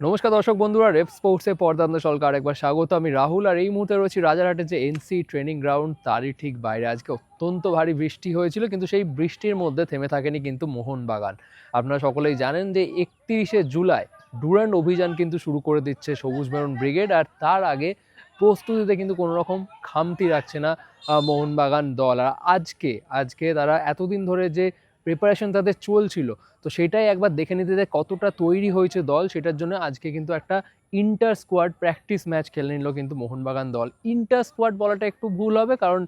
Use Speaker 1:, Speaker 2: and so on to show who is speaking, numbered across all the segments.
Speaker 1: নমস্কার দর্শক বন্ধুরা রেপ স্পোর্টসে পর্দান্ত সরকার একবার স্বাগত। আমি রাহুল আর এই মুহূর্তে রয়েছি রাজারহাটের যে এনসি ট্রেনিং গ্রাউন্ড, তারই ঠিক বাইরে। আজকে অত্যন্ত ভারী বৃষ্টি হয়েছিল, কিন্তু সেই বৃষ্টির মধ্যে থেমে থাকেনি কিন্তু মোহনবাগান। আপনারা সকলেই জানেন যে একত্রিশে জুলাই ডুরান্ড অভিযান কিন্তু শুরু করে দিচ্ছে সবুজ মেরুন ব্রিগেড, আর তার আগে প্রস্তুতিতে কিন্তু কোনো রকম খামতি রাখছে না মোহনবাগান দল। আর আজকে আজকে তারা এতদিন ধরে যে প্রিপারেশন তাদের চলছিল। তো সেটাই একবার দেখে নিতে যে কতটা তৈরি হয়েছে দল, সেটার জন্য আজকে কিন্তু একটা ইন্টার স্কোয়াড প্র্যাকটিস ম্যাচ খেলে নিল কিন্তু মোহনবাগান দল। ইন্টার স্কোয়াড বলাটা একটু ভুল হবে, কারণ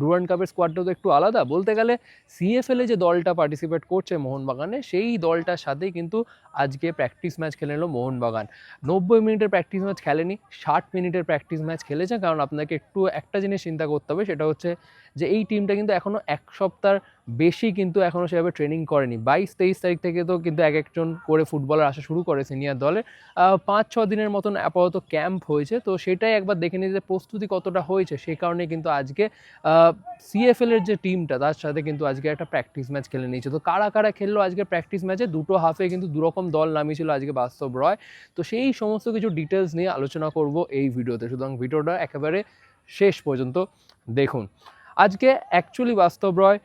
Speaker 1: ডুরান্ড কাপের স্কোয়াডটা তো একটু আলাদা। বলতে গেলে সিএফএল যে দলটা পার্টিসিপেট করছে মোহনবাগানে, সেই দলটার সাথেই কিন্তু আজকে প্র্যাকটিস ম্যাচ খেলে নিল মোহনবাগান। নব্বই মিনিটের প্র্যাকটিস ম্যাচ খেলেনি, ষাট মিনিটের প্র্যাকটিস ম্যাচ খেলেছে। কারণ আপনাকে একটু একটা জিনিস চিন্তা করতে হবে, সেটা হচ্ছে যে এই টিমটা কিন্তু এখনও এক সপ্তাহ বেশি কিন্তু এখনও সেভাবে ট্রেনিং করেনি। বাইশ তেইশ তারিখ থেকে তো কিন্তু এক একজন করে ফুটবলার আসা শুরু করে সিনিয়র দলে। পাঁচ, ছ দিনের মতন আপাতত ক্যাম্প হয়েছে। তো সেটাই একবার দেখে নিয়ে যে প্রস্তুতি কতটা হয়েছে সেই কারণে কিন্তু আজকে সিএফএল এর যে টিমটা তার সাথে কিন্তু আজকে একটা প্র্যাকটিস ম্যাচ খেলে নিয়েছে। তো কারা কারা খেললো আজকে প্র্যাকটিস ম্যাচে দুটো হাফে কিন্তু দুরকম দল নামিয়েছিল আজকে বাস্তব রয়। তো সেই সমস্ত কিছু ডিটেলস নিয়ে আলোচনা করব এই ভিডিওতে। সুতরাং ভিডিওটা একেবারে শেষ পর্যন্ত দেখুন। আজকে অ্যাকচুয়ালি বাস্তব রয়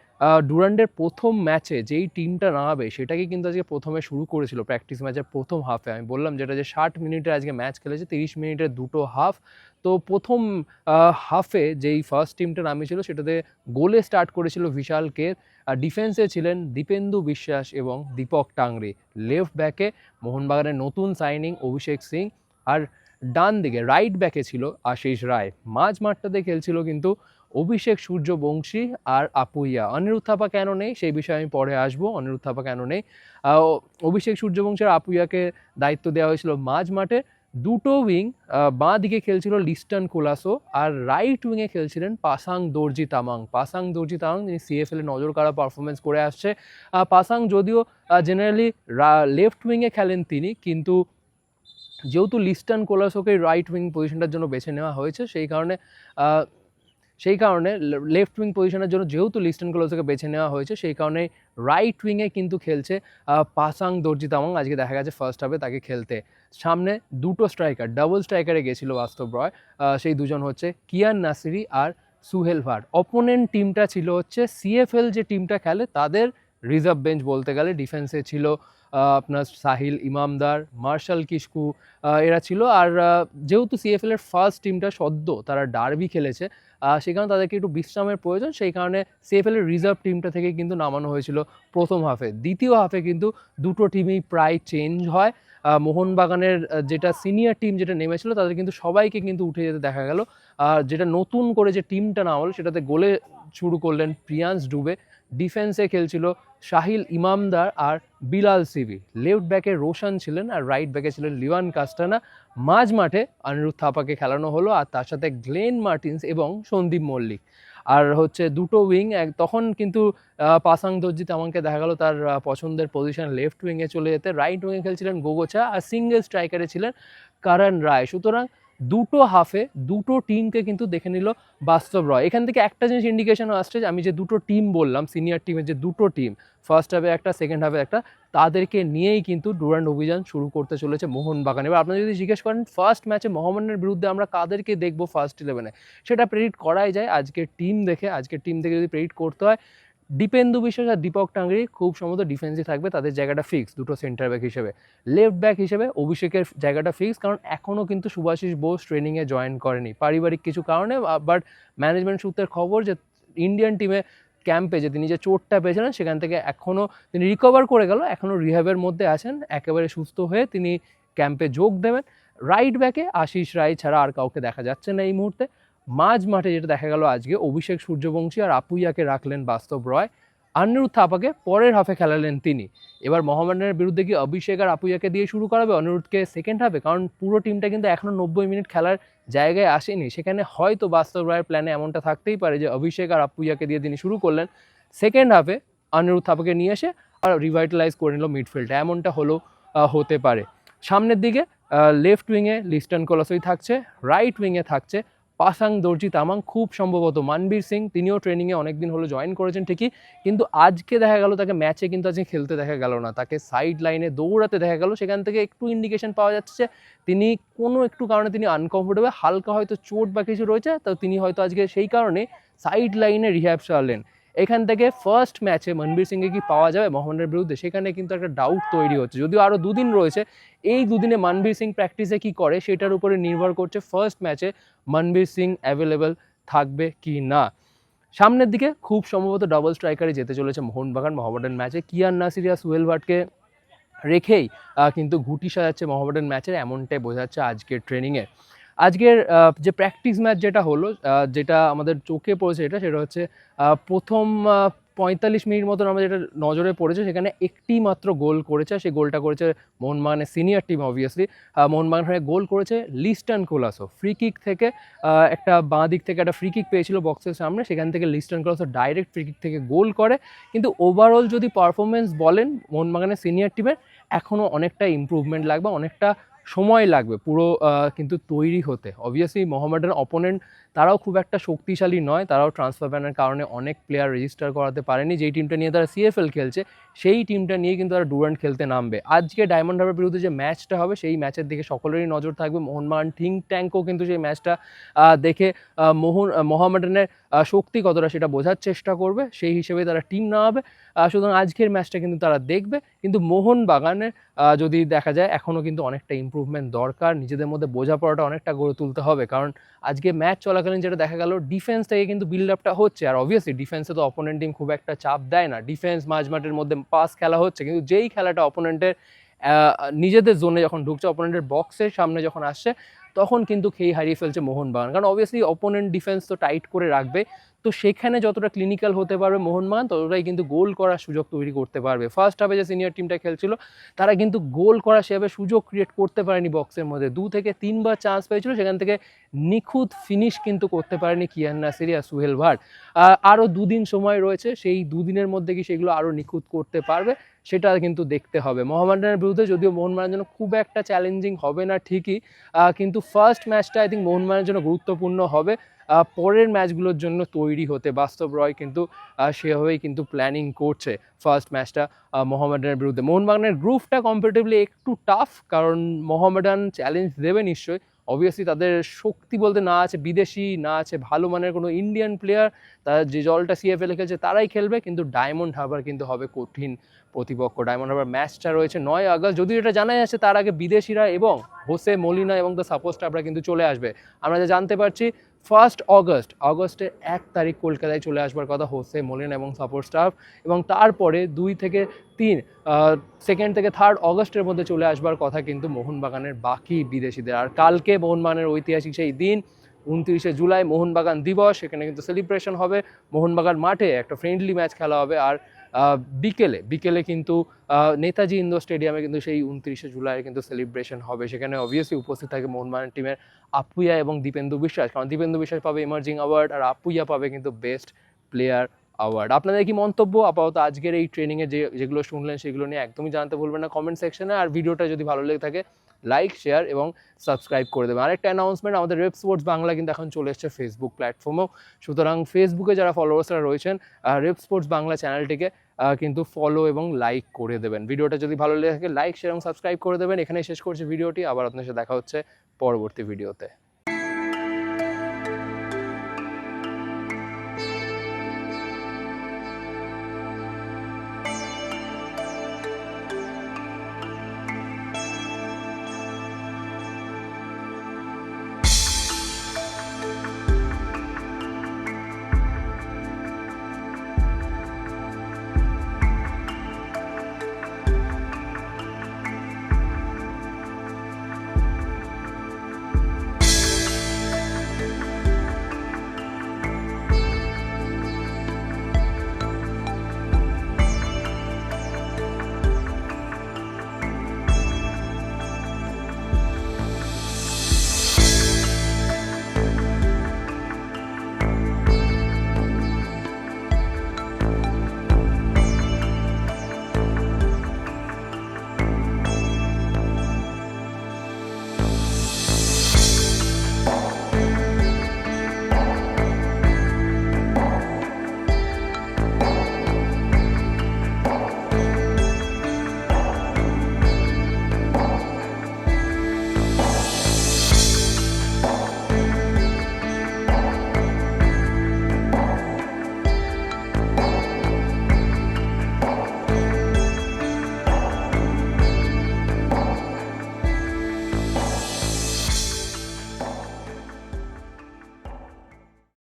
Speaker 1: ডুরান্ডের প্রথম ম্যাচে যেই টিমটা নামাবে, সেটাকে কিন্তু আজকে প্রথমে শুরু করেছিল প্র্যাকটিস ম্যাচের প্রথম হাফে আমি বললাম যেটা যে ষাট মিনিটে আজকে ম্যাচ খেলেছে, তিরিশ মিনিটের দুটো হাফ তো প্রথম হাফে যেই ফার্স্ট টিমটা নামিয়েছিল, সেটাতে গোলে স্টার্ট করেছিল বিশাল আর ডিফেন্সে ছিলেন দীপেন্দু বিশ্বাস এবং দীপক টাংরি। লেফট ব্যাকে মোহনবাগানের নতুন সাইনিং অভিষেক সিং। আর ডান দিকে রাইট ব্যাকে ছিল আশিস রায়। মাঝ মাঠটাতে খেলছিল কিন্তু অভিষেক সূর্যবংশী আর আপুইয়া। অনিরুদ্ধ থাপা কেন নেই? সেই বিষয়ে আমি পরে আসব। অনিরুদ্ধ থাপা কেন নেই? অভিষেক সূর্যবংশী আর আপুইয়াকে দায়িত্ব দেওয়া হয়েছিল মাঝ মাঠে। দুটো উইং বাঁ দিকে খেলছিল লিস্টন কোলাসো আর রাইট উইংয়ে খেলছিলেন পাসাং দর্জি তামাং। পাসাং দর্জি তামাং, যিনি সিএফএল নজর কাড়া পারফরমেন্স করে আসছে। পাসাং যদিও জেনারেলি লেফট উইংয়ে খেলেন তিনি, কিন্তু যেহেতু লিস্টন কোলাসোকে রাইট উইং পজিশনটার জন্য বেছে নেওয়া হয়েছে, সেই কারণে সেই কারণে লেফট উইং পজিশনের জন্য যেহেতু লিস্টন ক্লোজকে বেছে নেওয়া হয়েছে, সেই কারণে রাইট উইংয়ে কিন্তু খেলছে পাসাং দর্জি তামাং আজকে দেখা গেছে ফার্স্ট হাফে তাকে খেলতে। সামনে দুটো স্ট্রাইকার ডাবল স্ট্রাইকারে গেছিল বাস্তব রয় সেই দুজন হচ্ছে কিয়ান নাসিরি আর সুহেল ভাট অপোনেন্ট টিমটা ছিল হচ্ছে সিএফএল যে টিমটা খেলে, তাদের রিজার্ভ বেঞ্চ বলতে গেলে ডিফেন্সে ছিল আপনার সাহিল ইমামদার মার্শাল কিস্কু এরা ছিল। আর যেহেতু সিএফএল এর ফার্স্ট টিমটা সদ্য, তারা ডার্বি খেলেছে কারণে তাদেরকে একটু বিশ্রামের প্রয়োজন, সেই কারণে সিএফএল এর রিজার্ভ টিমটা থেকে কিন্তু নামানো হয়েছিল প্রথম হাফে দ্বিতীয় হাফে কিন্তু দুটো টিমই প্রায় চেঞ্জ হয়। মোহনবাগানের যেটা সিনিয়র টিম যেটা নেমেছিল, তাদের কিন্তু সবাইকে কিন্তু উঠে যেতে দেখা গেল। আর যেটা নতুন করে যে টিমটা নামালো, সেটাতে গোলে শুরু করলেন প্রিয়ান্স ডুবে ডিফেন্সে খেলছিল শাহিল ইমামদার আর বিলাল সিবি। লেফট ব্যাকে রোশন ছিলেন আর রাইট ব্যাকে ছিলেন লিওয়ান কাস্টানা মাঝ মাঠে অনিরুদ্ধ থাপাকে খেলানো হলো আর তার সাথে গ্লেন মার্টিন্স এবং সন্দীপ মল্লিক। আর হচ্ছে দুটো উইং তখন কিন্তু পাসাং দর্জিত আমাকে দেখা গেল তার পছন্দের পজিশন লেফট উইংয়ে চলে যেতে। রাইট উইংয়ে খেলছিলেন গোগোচা আর সিঙ্গেল স্ট্রাইকারে ছিলেন কারণ রায়। সুতরাং দুটো হাফে দুটো টিমকে কিন্তু দেখে নিল বাস্তব রয়। এখান থেকে একটা জিনিস ইন্ডিকেশন আসছে যে আমি যে দুটো টিম বললাম সিনিয়র টিমের যে দুটো টিম ফার্স্ট হাফে একটা সেকেন্ড হাফে একটা, তাদেরকে নিয়েই কিন্তু ডুরান্ড অভিযান শুরু করতে চলেছে মোহনবাগান। এবার আপনারা যদি জিজ্ঞেস করেন ফার্স্ট ম্যাচে মোহামেডানের বিরুদ্ধে আমরা কাদেরকে দেখব ফার্স্ট ইলেভেনে সেটা প্রেডিক্ট করাই যায়। আজকের টিম দেখে, আজকের টিম থেকে যদি প্রেডিক্ট করতে হয় দীপেন্দু বিশ্বাস আর দীপক টাঙ্গরি খুব সম্ভবত ডিফেন্সে থাকবে, তাদের জায়গাটা ফিক্স দুটো সেন্টার ব্যাক হিসেবে। লেফট ব্যাক হিসেবে অভিষেকের জায়গাটা ফিক্স কারণ এখনও কিন্তু সুভাষিস বোস ট্রেনিংয়ে জয়েন করেনি। পারিবারিক কিছু কারণে বাট ম্যানেজমেন্ট সূত্রের খবর যে ইন্ডিয়ান টিমে ক্যাম্পে যে তিনি যে চোটটা পেয়েছিলেন, সেখান থেকে এখনও তিনি রিকভার করে গেল এখনও রিহ্যাবের মধ্যে আছেন, একেবারে সুস্থ হয়ে তিনি ক্যাম্পে যোগ দেবেন। রাইট ব্যাকে আশিস রায় ছাড়া আর কাউকে দেখা যাচ্ছে না এই মুহূর্তে। মাঝ মাঠে যেটা দেখা গেল আজকে, অভিষেক সূর্যবংশী আর আপুইয়াকে রাখলেন বাস্তব রয়। অনিরুদ্ধ থাপাকে পরের হাফে খেলালেন তিনি। এবার মোহামেডানের বিরুদ্ধে কি অভিষেক আর আপুইয়াকে দিয়ে শুরু করাবে অনিরুদ্ধকে সেকেন্ড হাফে কারণ পুরো টিমটা কিন্তু এখনও নব্বই মিনিট খেলার জায়গায় আসেনি। সেখানে হয়তো বাস্তব রায়ের প্ল্যানে এমনটা থাকতেই পারে যে অভিষেক আর আপুইয়াকে দিয়ে তিনি শুরু করলেন। সেকেন্ড হাফে অনিরুদ্ধ থাপাকে নিয়ে এসে আর রিভাইটালাইজ করে নিল মিডফিল্ডটা এমনটা হলো হতে পারে। সামনের দিকে লেফট উইংয়ে লিস্টন কলসই থাকছে রাইট উইংয়ে থাকছে পাসাং, দর্জি, তামাং খুব সম্ভবত। মানবীর সিং, তিনিও ট্রেনিংয়ে অনেকদিন হলো জয়েন করেছেন ঠিকই, কিন্তু আজকে দেখা গেল তাকে ম্যাচে কিন্তু আজকে খেলতে দেখা গেল না। তাকে সাইড লাইনে দৌড়াতে দেখা গেল, সেখান থেকে একটু ইন্ডিকেশন পাওয়া যাচ্ছে। তিনি কোনো একটু কারণে তিনি আনকমফোর্টেবল হালকা হয়তো চোট বা কিছু রয়েছে, তো তিনি হয়তো আজকে সেই কারণে সাইড লাইনে রিহ্যাব চালালেন এখান থেকে ফার্স্ট ম্যাচে মনবীর সিংকে কি পাওয়া যাবে মোহামেডানের বিরুদ্ধে? সেখানে কিন্তু একটা ডাউট তৈরি হচ্ছে। যদিও আরও দুদিন রয়েছে, এই দুদিনে মনবীর সিং প্র্যাকটিসে কি করে সেটার উপরে নির্ভর করছে ফার্স্ট ম্যাচে মনবীর সিং অ্যাভেলেবেল থাকবে কি না। সামনের দিকে খুব সম্ভবত ডাবল স্ট্রাইকারে যেতে চলেছে মোহনবাগান। মোহামেডান ম্যাচে কিয়ান নাসিরিয়া সুয়েল ভাটকে রেখেই কিন্তু ঘুটি সাজাচ্ছে মোহামেডান ম্যাচের এমনটাই বোঝাচ্ছে আজকের ট্রেনিংয়ে আজকের যে প্র্যাকটিস ম্যাচ যেটা হলো যেটা আমাদের চোখে পড়েছে এটা, সেটা হচ্ছে প্রথম পঁয়তাল্লিশ মিনিট মতন আমাদের যেটা নজরে পড়েছে, সেখানে একটি মাত্র গোল করেছে সেই গোলটা করেছে মোহনবাগানের সিনিয়র টিম অবভিয়াসলি মোহনবাগান হয়ে গোল করেছে লিস্টন কোলাসো। ফ্রি কিক থেকে একটা বাঁ দিক থেকে একটা ফ্রি কিক পেয়েছিল বক্সের সামনে, সেখান থেকে Liston Colaco direct free kick থেকে গোল করে। কিন্তু ওভারঅল যদি পারফরমেন্স বলেন মোহনবাগানের সিনিয়র টিমের এখনও অনেকটা ইমপ্রুভমেন্ট লাগবে, অনেকটা সময় লাগবে, পুরো কিন্তু তৈরি হতে। অবভিয়াসলি মোহামেডান অপোনেন্ট তারাও খুব একটা শক্তিশালী নয়, তারাও ট্রান্সফার ব্যানের কারণে অনেক প্লেয়ার রেজিস্টার করাতে পারেনি। যেই টিমটা নিয়ে তারা সিএফএল খেলছে, সেই টিমটা নিয়ে কিন্তু তারা ডুরান্ট খেলতে নামবে। আজকে ডায়মন্ড হারবার বিরুদ্ধে যে ম্যাচটা হবে, সেই ম্যাচের দিকে সকলেরই নজর থাকবে। মোহনবাগান থিঙ্ক ট্যাঙ্কও কিন্তু সেই ম্যাচটা দেখে মোহন মোহামেডানের শক্তি কতটা সেটা বোঝার চেষ্টা করবে। সেই হিসেবে তারা টিম নামাবে। সুতরাং আজকের ম্যাচটা কিন্তু তারা দেখবে। কিন্তু মোহনবাগানের যদি দেখা যায়, এখনও কিন্তু অনেকটা ইমপ্রুভমেন্ট দরকার। নিজেদের মধ্যে বোঝাপড়াটা অনেকটা গড়ে তুলতে হবে। কারণ আজকে ম্যাচ চলাকালীন যেটা দেখা গেল ডিফেন্স থেকে কিন্তু বিল্ড আপটা হচ্ছে। আর অবভিয়াসলি ডিফেন্সে তো অপোনেন্ট টিম খুব একটা চাপ দেয় না। ডিফেন্স মাঝমাঠের মধ্যে পাস খেলা হচ্ছে। কিন্তু যেই খেলাটা অপোনেন্টের নিজেদের জোনে যখন ঢুকছে অপোনেন্টের বক্সের সামনে যখন আসছে, তখন কিন্তু খেই হারিয়ে ফেলছে মোহনবাগান। কারণ অবভিয়াসলি অপোনেন্ট ডিফেন্স তো টাইট করে রাখবে। তো সেখানে যতটা ক্লিনিক্যাল হতে পারবে মোহনবাগান ততটাই কিন্তু গোল করার সুযোগ তৈরি করতে পারবে। ফার্স্ট হাফে যে সিনিয়র টিমটা খেলছিল, তারা কিন্তু গোল করা সেভাবে সুযোগ ক্রিয়েট করতে পারেনি বক্সের মধ্যে। দু থেকে তিনবার চান্স পেয়েছিল, সেখান থেকে নিখুঁত ফিনিশ কিন্তু করতে পারেনি কিয়ান নাসির আর সুহেল ভাট। আরও দুদিন সময় রয়েছে, সেই দুদিনের মধ্যে কি সেগুলো আরও নিখুঁত করতে পারবে, সেটা কিন্তু দেখতে হবে। মোহামেডানের বিরুদ্ধে যদিও মোহনবাগানের জন্য খুব একটা চ্যালেঞ্জিং হবে না ঠিকই কিন্তু ফার্স্ট ম্যাচটা আই থিঙ্ক মোহনবাগানের জন্য গুরুত্বপূর্ণ হবে। পরের ম্যাচগুলোর জন্য তৈরি হতে বাস্তব রয় কিন্তু সেভাবেই কিন্তু প্ল্যানিং করছে ফার্স্ট ম্যাচটা মোহামেডানের বিরুদ্ধে। মোহনবাগানের গ্রুপটা কম্পারেটিভলি একটু টাফ কারণ মোহামেডান চ্যালেঞ্জ দেবে নিশ্চয়ই। অবভিয়াসলি তাদের শক্তি বলতে না আছে বিদেশি, না আছে ভালো মানের কোনো ইন্ডিয়ান প্লেয়ার তারা যে জলটা সিএফএল খেলছে তারাই খেলবে, কিন্তু ডায়মন্ড হারবার কিন্তু হবে কঠিন প্রতিপক্ষ। ডায়মন্ড হারবার ম্যাচটা রয়েছে নয় আগস্ট যদি এটা জানা যাচ্ছে তার আগে বিদেশিরা এবং হোসে মলিনা এবং দ্য সাপোজ স্টাফরা কিন্তু চলে আসবে। আমরা যা জানতে পারছি ফার্স্ট অগস্ট অগস্টের এক তারিখ কলকাতায় চলে আসবার কথা হোসে মলিনা এবং সাপোর্ট স্টাফ এবং তারপরে দুই থেকে তিন সেকেন্ড থেকে থার্ড অগস্টের মধ্যে চলে আসবার কথা কিন্তু মোহনবাগানের বাকি বিদেশিদের। আর কালকে মোহনবাগানের ঐতিহাসিক সেই দিন, উনত্রিশে জুলাই মোহনবাগান দিবস, সেখানে কিন্তু সেলিব্রেশন হবে। মোহনবাগান মাঠে একটা ফ্রেন্ডলি ম্যাচ খেলা হবে। আর বিকেলে বিকেলে কিন্তু নেতাজি ইন্দোর স্টেডিয়ামে কিন্তু সেই উনত্রিশে জুলাই কিন্তু সেলিব্রেশন হবে। সেখানে অবভিয়াসলি উপস্থিত থাকে মোহনবাগান টিমের আপুইয়া এবং দীপেন্দু বিশ্বাস। কারণ দীপেন্দু বিশ্বাস পাবে ইমার্জিং অ্যাওয়ার্ড আর আপুইয়া পাবে কিন্তু বেস্ট প্লেয়ার অ্যাওয়ার্ড আপনাদের কি মন্তব্য? আপাতত আজকের এই ট্রেনিংয়ে যে, যেগুলো শুনলেন সেগুলো নিয়ে একদমই জানতে ভুলবেন না। কমেন্ট সেকশনে আর ভিডিওটা যদি ভালো লেগে থাকে লাইক শেয়ার এবং সাবস্ক্রাইব করে দেবেন। আরেকটা অ্যানাউন্সমেন্ট আমাদের রেপ স্পোর্টস বাংলা কিন্তু এখন চলে এসেছে ফেসবুক প্ল্যাটফর্মেও সুতরাং ফেসবুকে যারা ফলোয়ার্সরা রয়েছেন রেপ স্পোর্টস বাংলা চ্যানেলটিকে কিন্তু ফলো এবং লাইক করে দেবেন। ভিডিওটা যদি ভালো লেগে থাকে লাইক শেয়ার এবং সাবস্ক্রাইব করে দেবেন। এখানেই শেষ করছি ভিডিওটি। আবার আপনার সাথে দেখা হচ্ছে পরবর্তী ভিডিওতে।